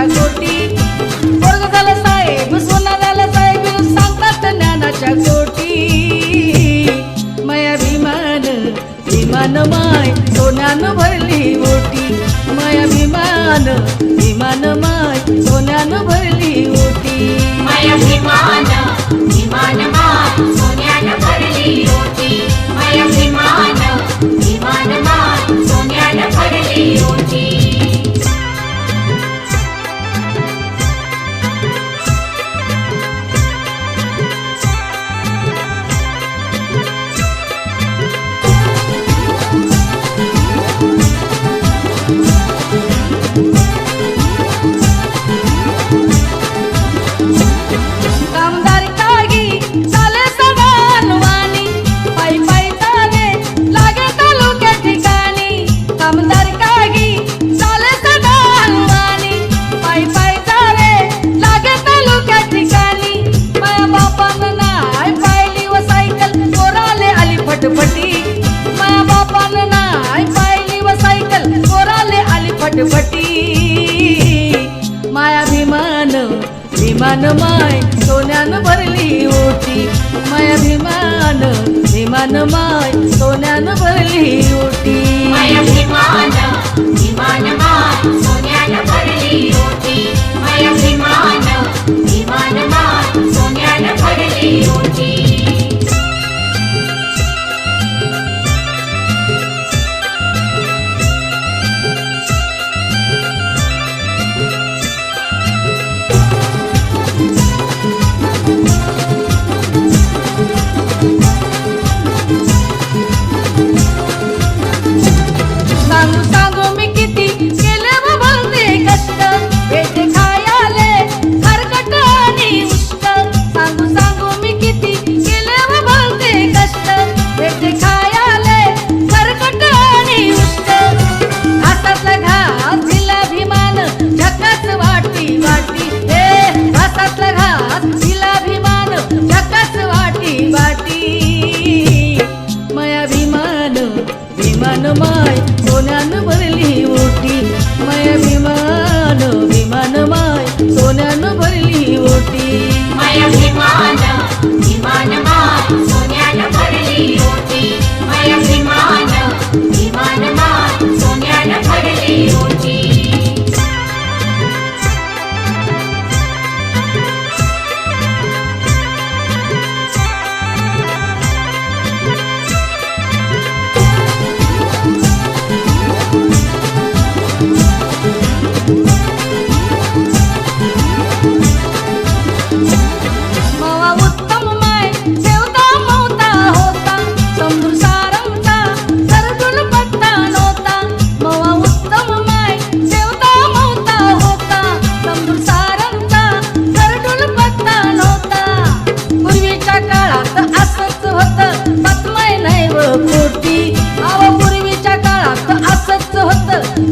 ज्ञानाच्या गोटी. पोरग झालं सोना झालं साहेब सांगतात ज्ञानाच्या गोटी. मया विमान माय सोन्यान भरली होती माया विमान विमान माय सोन्यान भरली होती माया भरली ओटी. नटपटी माया भीमान भीमान माय सोन्यान भरली होती माया भीमान भीमान माय सो सोन्यान भरली ओटी मय विमान विमान माय सोन्यान भरली ओटी. मय विमान विमान माय सोन्यान भरली ओटी. मय विमान विमान माय सोन्यान भरली ओटी.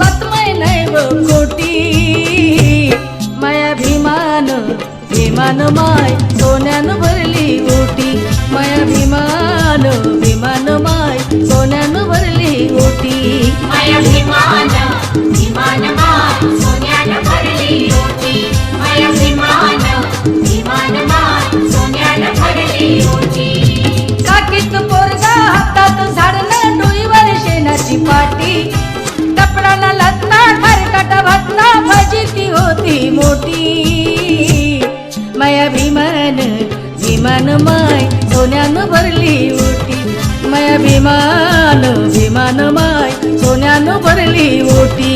तत्मय नैव खोटी। माया भीमान विमान माय सोन्यान भरली ओटी। माया भीमान विमान माय सोन्यान भरली ओटी। माय भीमान मन माय सोन्यान भरली ओटी. माया भीमान भीमान माय सोन्यान भरली ओटी.